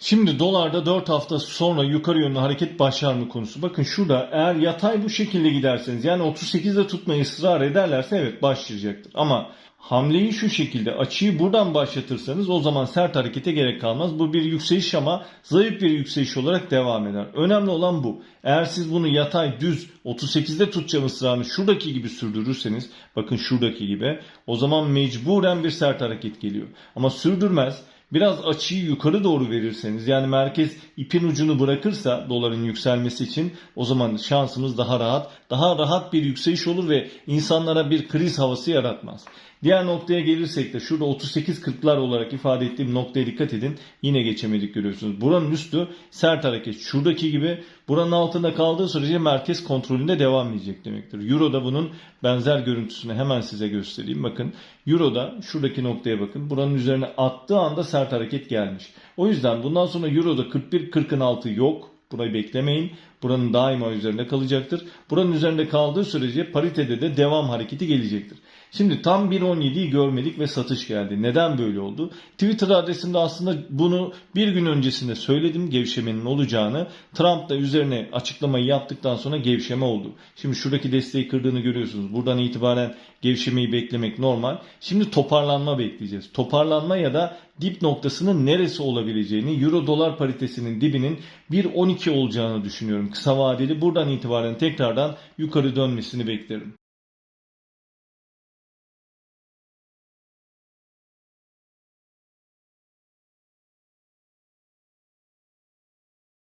Şimdi dolarda 4 hafta sonra yukarı yönlü hareket başlar mı konusu. Bakın şurada eğer yatay bu şekilde giderseniz yani 38'de tutmayı ısrar ederlerse evet başlayacaktır. Ama hamleyi şu şekilde açıyı buradan başlatırsanız o zaman sert harekete gerek kalmaz. Bu bir yükseliş ama zayıf bir yükseliş olarak devam eder. Önemli olan bu. Eğer siz bunu yatay düz 38'de tutacağım ısrarını şuradaki gibi sürdürürseniz bakın şuradaki gibi o zaman mecburen bir sert hareket geliyor. Ama sürdürmez biraz açıyı yukarı doğru verirseniz yani merkez ipin ucunu bırakırsa doların yükselmesi için o zaman şansımız daha rahat, daha rahat bir yükseliş olur ve insanlara bir kriz havası yaratmaz. Diğer noktaya gelirsek de şurada 38-40'lar olarak ifade ettiğim noktaya dikkat edin. Yine geçemedik görüyorsunuz. Buranın üstü sert hareket. Şuradaki gibi buranın altında kaldığı sürece merkez kontrolünde devam edecek demektir. Euro'da bunun benzer görüntüsünü hemen size göstereyim. Bakın Euro'da şuradaki noktaya bakın. Buranın üzerine attığı anda sert hareket gelmiş. O yüzden bundan sonra Euro'da 41-40'ın altı yok. Burayı beklemeyin. Buranın daima üzerinde kalacaktır. Buranın üzerinde kaldığı sürece paritede de devam hareketi gelecektir. Şimdi tam 1.17'yi görmedik ve satış geldi. Neden böyle oldu? Twitter adresimde aslında bunu bir gün öncesinde söyledim gevşemenin olacağını. Trump da üzerine açıklamayı yaptıktan sonra gevşeme oldu. Şimdi şuradaki desteği kırdığını görüyorsunuz. Buradan itibaren gevşemeyi beklemek normal. Şimdi toparlanma bekleyeceğiz. Toparlanma ya da dip noktasının neresi olabileceğini, Euro dolar paritesinin dibinin 1.12 olacağını düşünüyorum. Kısa vadeli buradan itibaren tekrardan yukarı dönmesini beklerim.